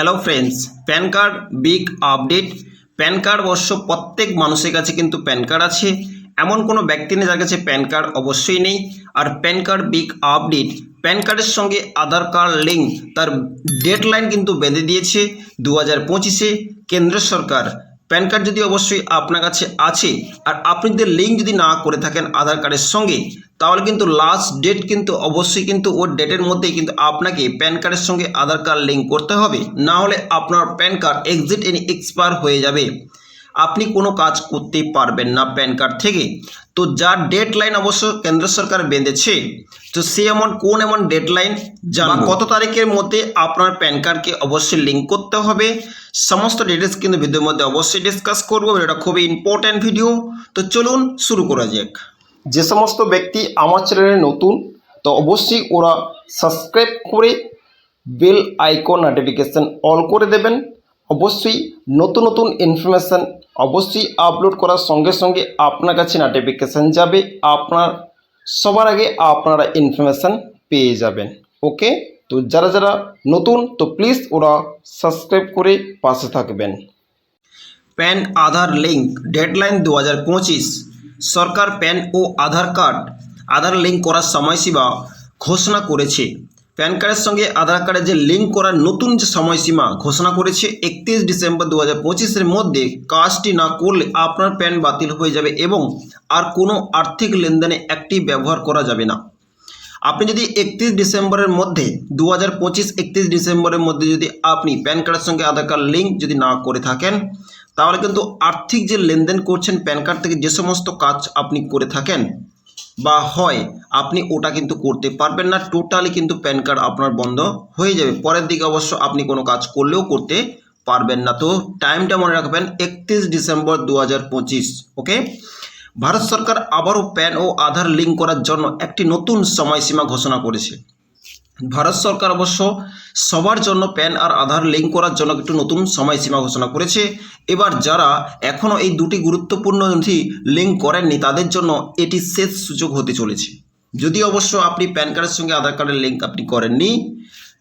Hello friends PAN card big update PAN card অবশ্য প্রত্যেক মানুষের কাছে কিন্তু প্যান কার্ড আছে। এমন কোনো ব্যক্তি নেই যার কাছে প্যান কার্ড অবশ্যই নেই। আর PAN card big update PAN কার্ডের সঙ্গে আধার কার্ড লিঙ্ক তার ডেডলাইন কিন্তু বেঁধে দিয়েছে দু হাজার পঁচিশে কেন্দ্র সরকার। প্যান কার্ড যদি অবশ্যই আপনার কাছে আছে, আর আপনি যদি লিঙ্ক যদি না করে থাকেন আধার কার্ডের সঙ্গে তাহলে কিন্তু লাস্ট ডেট কিন্তু অবশ্যই কিন্তু ওর ডেটের মধ্যেই কিন্তু আপনাকে প্যান কার্ডের সঙ্গে আধার কার্ড লিঙ্ক করতে হবে। না হলে আপনার PAN card exit any expire হয়ে যাবে। আপনি কোনো কাজ করতেই পারবেন না প্যান কার্ড থেকে। তো যার ডেডলাইন অবশ্য কেন্দ্র সরকার বেঁধেছে তো সে এমন কোন এমন ডেডলাইন জানা কত তারিখের মধ্যে আপনার প্যান কার্ডকে অবশ্যই লিঙ্ক করতে হবে। সমস্ত ডিটেলস কিন্তু ভিডিওর মধ্যে অবশ্যই ডিসকাস করব। এটা খুবই ইম্পর্ট্যান্ট ভিডিও তো চলুন শুরু করা যাক। যে সমস্ত ব্যক্তি আমার চ্যানেলে নতুন, তো অবশ্যই ওরা সাবস্ক্রাইব করে বেল আইকন নোটিফিকেশান অল করে দেবেন। অবশ্যই নতুন নতুন ইনফরমেশান অবশ্যই আপলোড করার সঙ্গে সঙ্গে আপনার কাছে নোটিফিকেশান যাবে, আপনার, সবার আগে আপনারা ইনফরমেশান পেয়ে যাবেন। ওকে? তো যারা যারা নতুন, তো প্লিজ ওরা সাবস্ক্রাইব করে পাশে থাকবেন। প্যান আধার লিঙ্ক ডেডলাইন দু হাজার পঁচিশ। সরকার প্যান ও আধার কার্ড, আধার লিঙ্ক করার সময়সীমা ঘোষণা করেছে। প্যান কার্ডের সঙ্গে আধার কার্ডের যে লিঙ্ক করার নতুন যে সময়সীমা ঘোষণা করেছে, একত্রিশ ডিসেম্বর দু হাজার পঁচিশের মধ্যে কাজটি না করলে আপনার প্যান বাতিল হয়ে যাবে এবং আর কোনো আর্থিক লেনদেনে একটি ব্যবহার করা যাবে না। আপনি যদি একত্রিশ ডিসেম্বরের মধ্যে দু হাজার পঁচিশ একত্রিশ ডিসেম্বরের মধ্যে যদি আপনি প্যান কার্ডের সঙ্গে আধার কার্ড লিঙ্ক যদি না করে থাকেন তাহলে কিন্তু আর্থিক যে লেনদেন করছেন প্যান কার্ড থেকে যে সমস্ত কাজ আপনি করে থাকেন বা হয়, আপনি ওটা কিন্তু করতে পারবেন না টোটালি কিন্তু প্যান কার্ড আপনার বন্ধ হয়ে যাবে। পরের দিকে অবশ্য আপনি কোনো কাজ করলেও করতে পারবেন না। তো টাইমটা মনে রাখবেন একত্রিশ ডিসেম্বর দু হাজার পঁচিশ, ওকে? ভারত সরকার আবারও প্যান ও আধার লিঙ্ক করার জন্য একটি নতুন সময়সীমা ঘোষণা করেছে। ভারত সরকার অবশ্য সবার জন্য প্যান আর আধার লিঙ্ক করার জন্য একটু নতুন সময়সীমা ঘোষণা করেছে। এবার যারা এখনও এই দুটি গুরুত্বপূর্ণ নথি লিঙ্ক করেননি, তাদের জন্য এটি শেষ সুযোগ হতে চলেছে। যদি অবশ্য আপনি প্যান কার্ডের সঙ্গে আধার কার্ডের লিঙ্ক আপনি করেননি,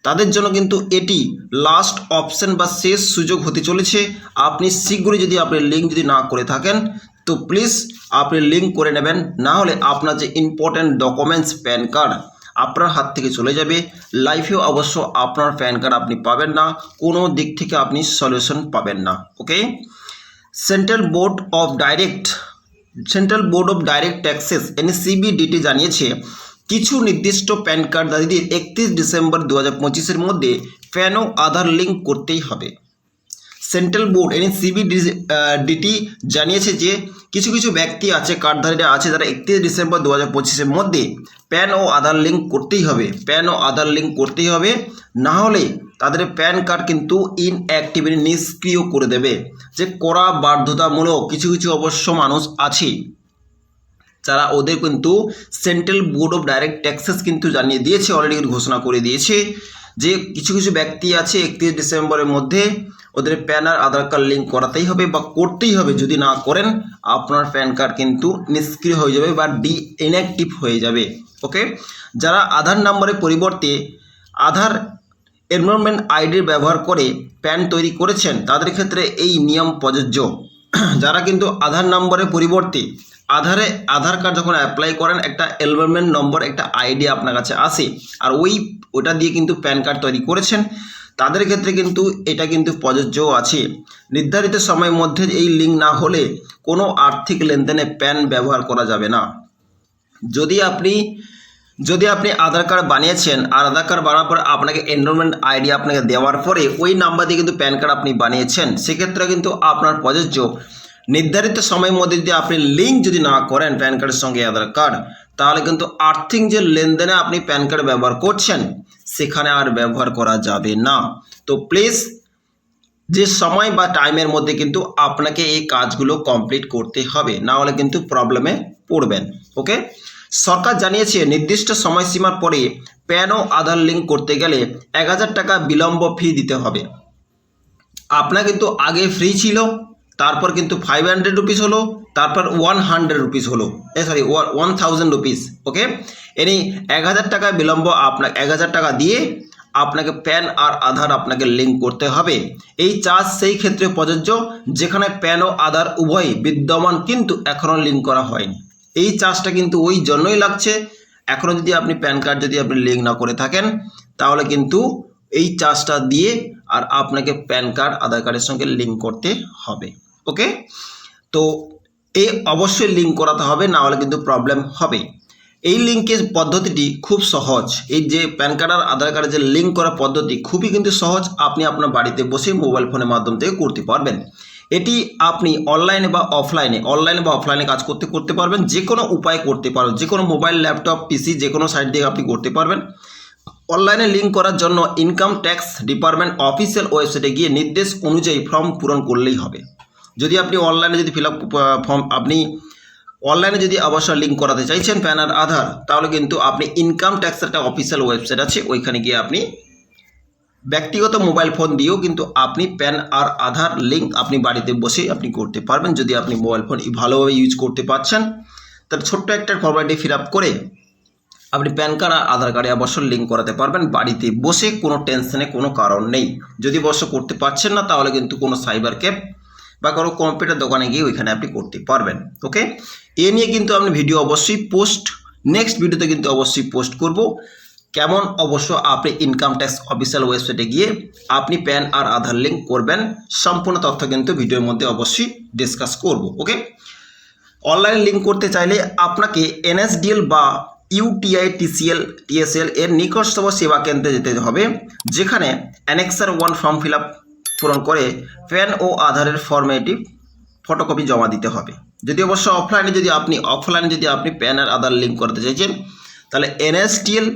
তাদের জন্য কিন্তু এটি লাস্ট অপশন বা শেষ সুযোগ হতে চলেছে। আপনি শীঘ্রই যদি আপনি লিঙ্ক যদি না করে থাকেন, তো প্লিজ আপনি লিঙ্ক করে নেবেন। না হলে আপনার যে ইম্পর্ট্যান্ট ডকুমেন্টস প্যান কার্ড আপনার হাত থেকে চলে যাবে। লাইফেও অবশ্য আপনার প্যান কার্ড আপনি পাবেন না। কোনো দিক থেকে আপনি সলিউশন পাবেন না। Okay central board of direct central board of direct taxes N NCBDT জানিয়েছে, কিছু নির্দিষ্ট প্যান কার্ডধারীদের একত্রিশ ডিসেম্বর দু হাজার পঁচিশের মধ্যে প্যান ও আধার লিঙ্ক করতেই হবে। সেন্ট্রাল বোর্ড এনসিবি ডিটি জানিয়েছে যে কিছু কিছু ব্যক্তি আছে কার্ডধারীরা আছে, যারা একত্রিশ ডিসেম্বর দু হাজার পঁচিশের মধ্যে প্যান ও আধার লিঙ্ক করতেই হবে। প্যান ও আধার লিঙ্ক করতেই হবে। না হলে তাদের প্যান কার্ড কিন্তু ইনঅ্যাক্টিভিটি নিষ্ক্রিয় করে দেবে। যে করা বাধ্যতামূলক কিছু কিছু অবশ্য মানুষ আছে, যারা ওদের কিন্তু central board of direct taxes কিন্তু জানিয়ে দিয়েছে, অলরেডি ঘোষণা করে দিয়েছে যে কিছু কিছু ব্যক্তি আছে একত্রিশ ডিসেম্বরের মধ্যে ওদের প্যান আর আধার কার্ড লিঙ্ক করাতেই হবে বা করতেই হবে। যদি না করেন, আপনার প্যান কার্ড কিন্তু নিষ্ক্রিয় হয়ে যাবে বা ডি ইনঅ্যাক্টিভ হয়ে যাবে। ওকে যারা আধার নম্বরের পরিবর্তে আধার এনভারনমেন্ট আইডির ব্যবহার করে প্যান তৈরি করেছেন, তাদের ক্ষেত্রে এই নিয়ম প্রযোজ্য। যারা কিন্তু আধার নম্বরের পরিবর্তে আধারে আধার কার্ড যখন অ্যাপ্লাই করেন, একটা এনভারনমেন্ট নম্বর একটা আইডি আপনার কাছে আসে। আর ওই, ওটা দিয়ে কিন্তু প্যান কার্ড তৈরি করেছেন। তাদের ক্ষেত্রে কিন্তু এটা কিন্তু প্রযোজ্য আছে। নির্ধারিত সময়ের মধ্যে এই লিঙ্ক না হলে কোনো আর্থিক লেনদেনে প্যান ব্যবহার করা যাবে না। যদি আপনি যদি আপনি আধার কার্ড বানিয়েছেন, আর আধার কার্ড বানানোর পর আপনাকে এনরোলমেন্ট আইডি আপনাকে দেওয়ার পরে ওই নাম্বার দিয়ে কিন্তু প্যান কার্ড আপনি বানিয়েছেন সেক্ষেত্রে কিন্তু আপনার প্রযোজ্য। নির্ধারিত সময়ের মধ্যে যদি আপনি লিঙ্ক যদি না করেন প্যান কার্ডের সঙ্গে আধার কার্ড তাহলে কিন্তু আর্থিক যে লেনদেনে আপনি প্যান কার্ড ব্যবহার করছেন, সেখানে আর ব্যবহার করা যাবে না। তো প্লিজ যে সময় বা টাইমের মধ্যে কিন্তু আপনাকে এই কাজগুলো কমপ্লিট করতে হবে, না হলে কিন্তু প্রবলেমে পড়বেন ওকে সরকার জানিয়েছে, নির্দিষ্ট সময়সীমার পরে প্যান ও আধার লিঙ্ক করতে গেলে এক হাজার টাকা বিলম্ব ফি দিতে হবে। আপনার কিন্তু আগে ফ্রি ছিল তারপর কিন্তু ফাইভ হান্ড্রেড রুপিস হলো, তারপর ওয়ান হান্ড্রেড রুপিস হলো। এ sorry one thousand rupees okay any এক হাজার টাকা বিলম্ব আপনাকে, এক হাজার টাকা দিয়ে আপনাকে প্যান আর আধার আপনাকে লিঙ্ক করতে হবে। এই চার্জ সেই ক্ষেত্রে প্রযোজ্য, যেখানে প্যান ও আধার উভয়ই বিদ্যমান কিন্তু এখনও লিঙ্ক করা হয়নি। এই চার্জটা কিন্তু ওই জন্যই লাগছে, এখনও যদি আপনি প্যান কার্ড যদি আপনি লিঙ্ক না করে থাকেন, তাহলে কিন্তু এই চার্জটা দিয়ে আর আপনাকে প্যান কার্ড আধার কার্ডের সঙ্গে লিঙ্ক করতে হবে। ওকে তো এই অবশ্যই লিঙ্ক করাতে হবে না হলে কিন্তু প্রবলেম হবে এই লিঙ্কের পদ্ধতিটি খুব সহজ। এই যে প্যান কার্ড আর আধার কার্ডের যে লিঙ্ক করার পদ্ধতি, খুবই কিন্তু সহজ। আপনি আপনার বাড়িতে বসে মোবাইল ফোনের মাধ্যম থেকে করতে পারবেন। এটি আপনি অনলাইনে বা অফলাইনে অনলাইনে বা অফলাইনে কাজ করতে করতে পারবেন। যে কোনো উপায় করতে পারবেন। যে কোনো মোবাইল ল্যাপটপ পিসি যে কোনো সাইট দিয়ে আপনি করতে পারবেন। অনলাইনে লিঙ্ক করার জন্য ইনকাম ট্যাক্স ডিপার্টমেন্ট অফিসিয়াল ওয়েবসাইটে গিয়ে নির্দেশ অনুযায়ী ফর্ম পূরণ করলেই হবে। যদি আপনি অনলাইনে যদি ফিল আপ ফর্ম আপনি অনলাইনে যদি অবশ্যই লিঙ্ক করাতে চাইছেন প্যান আর আধার তাহলে কিন্তু আপনি ইনকাম ট্যাক্সের একটা অফিসিয়াল ওয়েবসাইট আছে, ওইখানে গিয়ে আপনি ব্যক্তিগত মোবাইল ফোন দিয়েও কিন্তু আপনি প্যান আর আধার লিঙ্ক আপনি বাড়িতে বসে আপনি করতে পারবেন, যদি আপনি মোবাইল ফোন ভালোভাবে ইউজ করতে পারছেন। তাহলে ছোট্ট একটা ফর্মালিটি ফিল আপ করে আপনি প্যান কার্ড আর আধার কার্ডে অবশ্যই লিঙ্ক করাতে পারবেন, বাড়িতে বসে কোনো টেনশনে কোনো কারণ নেই। যদি অবশ্য করতে পারছেন না, তাহলে কিন্তু কোনো সাইবার ক্যাব বা কোনো কম্পিউটার দোকানে গিয়ে ওইখানে আপনি করতে পারবেন ওকে এ নিয়ে কিন্তু আমি ভিডিও অবশ্যই পোস্ট নেক্সট ভিডিওতে কিন্তু অবশ্যই পোস্ট করব। কেমন? অবশ্য আপনি ইনকাম ট্যাক্স অফিসিয়াল ওয়েবসাইটে গিয়ে আপনি প্যান আর আধার লিঙ্ক করবেন, সম্পূর্ণ তথ্য কিন্তু ভিডিওর মধ্যে অবশ্যই ডিসকাস করব ওকে অনলাইন লিঙ্ক করতে চাইলে আপনাকে এনএসডিএল বা ইউটিআই টিসিএল টিএসএল এর নিকটতম সেবা কেন্দ্রে যেতে হবে, যেখানে annexure one form fill up পূরণ করে প্যান ও আধারের ফর্মেটি ফটোকপি জমা দিতে হবে। যদি অবশ্য অফলাইনে যদি আপনি অফলাইনে যদি আপনি প্যান আর আধার লিঙ্ক করতে চাইছেন, তাহলে এনএসটিএল,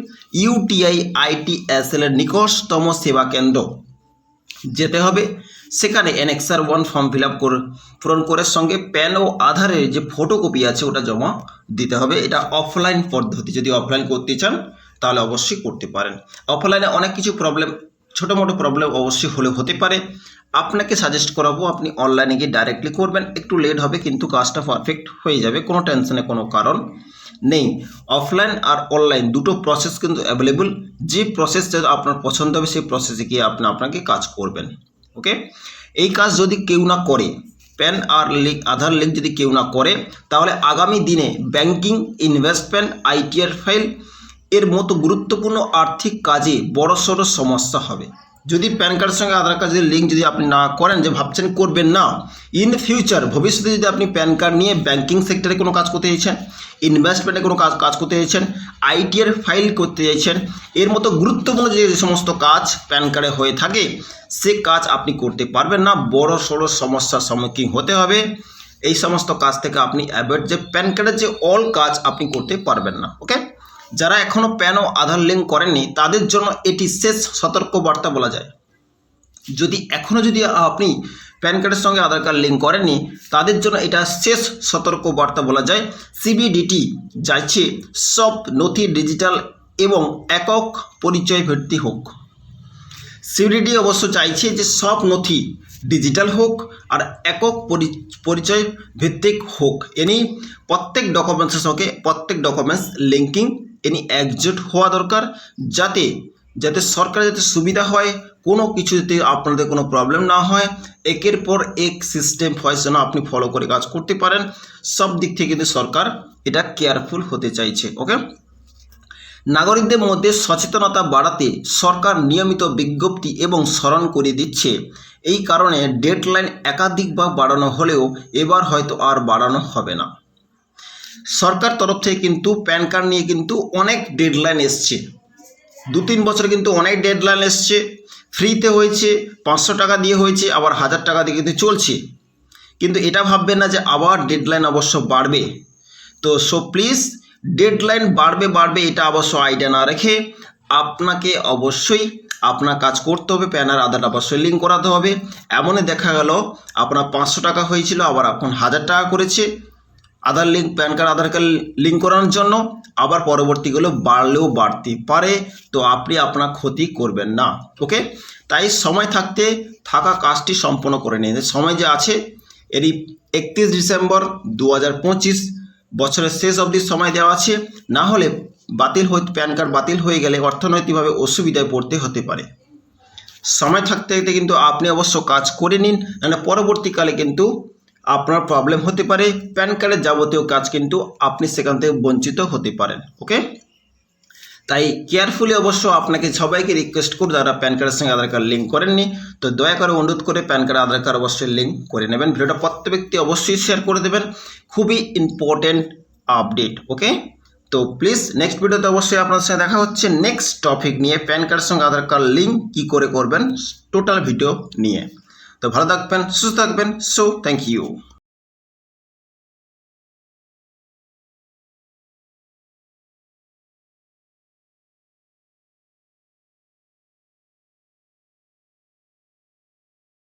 ইউটিআই, আইটিএসএল এর নিকটতম সেবা কেন্দ্র যেতে হবে। সেখানে annexure one form fill up করে, পূরণ করে সঙ্গে প্যান ও আধারের যে ফটোকপি আছে, ওটা জমা দিতে হবে। এটা অফলাইন পদ্ধতি। যদি অফলাইন করতে চান, তাহলে অবশ্যই করতে পারেন। অফলাইনে অনেক কিছু প্রবলেম ছোটো মোটো প্রবলেম অবশ্যই হলে হতে পারে। আপনাকে সাজেস্ট করাবো, আপনি অনলাইনে গিয়ে ডাইরেক্টলি করবেন। একটু লেট হবে, কিন্তু কাজটা পারফেক্ট হয়ে যাবে, কোনো টেনশনে কোনো কারণ নেই। অফলাইন আর অনলাইন দুটো প্রসেস কিন্তু অ্যাভেলেবল যে প্রসেস আপনার পছন্দ হবে, সেই প্রসেসে গিয়ে আপনি আপনাকে কাজ করবেন। ওকে এই কাজ যদি কেউ না করে প্যান আর লিঙ্ক আধার লিঙ্ক যদি কেউ না করে, তাহলে আগামী দিনে ব্যাংকিং ইনভেস্টমেন্ট আইটিআর ফাইল এর মতো গুরুত্বপূর্ণ আর্থিক কাজে বড়সড় সমস্যা হবে। যদি প্যান কার্ডের সঙ্গে আধার কার্ডের লিঙ্ক যদি আপনি না করেন যে ভাবছেন করবেন না ইন ফিউচার ভবিষ্যতে যদি আপনি প্যান কার্ড নিয়ে ব্যাঙ্কিং সেক্টরে কোনো কাজ করতে চাইছেন ইনভেস্টমেন্টে কোনো কাজ কাজ করতে চাইছেন আইটিআর ফাইল করতে চাইছেন, এর মতো গুরুত্বপূর্ণ যে সমস্ত কাজ প্যান কার্ডে হয়ে থাকে, সে কাজ আপনি করতে পারবেন না। বড় সড়ো সমস্যার সম্মুখীন হতে হবে। এই সমস্ত কাজ থেকে আপনি অ্যাভয়েড যে প্যান কার্ডের যে অল কাজ আপনি করতে পারবেন না ওকে যারা এখনও প্যান ও আধার লিঙ্ক করেননি, তাদের জন্য এটি শেষ সতর্ক বার্তা বলা যায়। যদি এখনও যদি আপনি প্যান কার্ডের সঙ্গে আধার কার্ড লিঙ্ক করেননি, তাদের জন্য এটা শেষ সতর্ক বার্তা বলা যায়। সিবিডিটি চাইছে সব নথি ডিজিটাল এবং একক পরিচয় ভিত্তি হোক। সিবিডিটি অবশ্য চাইছে যে সব নথি ডিজিটাল হোক আর একক পরিচয় ভিত্তিক হোক। এনি প্রত্যেক ডকুমেন্টসের সঙ্গে প্রত্যেক ডকুমেন্টস লিঙ্কিং এনি একজোট হওয়া দরকার যাতে যাতে সরকার যাতে সুবিধা হয়, কোনো কিছু যাতে আপনাদের কোনো প্রবলেম না হয়। একের পর এক সিস্টেম হয় যেন আপনি ফলো করে কাজ করতে পারেন। সব দিক থেকে কিন্তু সরকার এটা কেয়ারফুল হতে চাইছে ওকে নাগরিকদের মধ্যে সচেতনতা বাড়াতে সরকার নিয়মিত বিজ্ঞপ্তি এবং স্মরণ করে দিচ্ছে। এই কারণে ডেডলাইন একাধিকবার বাড়ানো হলেও এবার হয়তো আর বাড়ানো হবে না। সরকার তরফ থেকে কিন্তু প্যান কার্ড নিয়ে কিন্তু অনেক ডেডলাইন এসছে। দু তিন বছর কিন্তু অনেক ডেডলাইন এসছে। ফ্রিতে হয়েছে, পাঁচশো টাকা দিয়ে হয়েছে, আবার হাজার টাকা দিয়ে কিন্তু চলছে। কিন্তু এটা ভাববেন না যে আবার ডেডলাইন অবশ্য বাড়বে। তো সো প্লিজ ডেডলাইন বাড়বে বাড়বে, এটা অবশ্য আইডিয়া না রেখে আপনাকে অবশ্যই আপনার কাজ করতে হবে প্যানার আধার অবশ্যই লিঙ্ক করাতে হবে। এমনই দেখা গেল, আপনার পাঁচশো টাকা হয়েছিল, আবার এখন হাজার টাকা করেছে। Aadhaar link PAN card Aadhaar card link করানোর জন্য। আবার পরবর্তীগুলো বাড়লেও বাড়তে পারে, তো আপনি আপনার ক্ষতি করবেন না ওকে তাই সময় থাকতে থাকা কাজটি সম্পন্ন করে নিন। সময় যে আছে, এরই একত্রিশ ডিসেম্বর দু হাজার পঁচিশ, বছরের শেষ অবধি সময় দেওয়া আছে। না হলে বাতিল হয়ে প্যান কার্ড বাতিল হয়ে গেলে অর্থনৈতিকভাবে অসুবিধায় পড়তে হতে পারে। সময় থাকতে থাকতে কিন্তু আপনি অবশ্য কাজ করে নিন নাহলে পরবর্তীকালে কিন্তু আপনার প্রবলেম হতে পারে প্যান কার্ডের যাবতীয় কাজ কিন্তু আপনি সেখান থেকে বঞ্চিত হতে পারেন ওকে তাই কেয়ারফুলি অবশ্য আপনাকে সবাইকে রিকোয়েস্ট করব যারা প্যান কার্ডের সঙ্গে আধার কার্ড লিঙ্ক করেননি, তো দয়া করে অনুরোধ করে প্যান কার্ড আধার কার্ড অবশ্যই লিঙ্ক করে নেবেন। ভিডিওটা প্রত্যেক ব্যক্তি অবশ্যই শেয়ার করে দেবেন। খুবই ইম্পর্টেন্ট আপডেট ওকে তো প্লিজ নেক্সট ভিডিওতে অবশ্যই আপনার সঙ্গে দেখা হচ্ছে। নেক্সট টপিক নিয়ে প্যান কার্ডের সঙ্গে আধার কার্ড লিঙ্ক কী করে করবেন টোটাল ভিডিও নিয়ে। তো ভালো থাকবেন সুস্থ থাকবেন সো থ্যাংক ইউ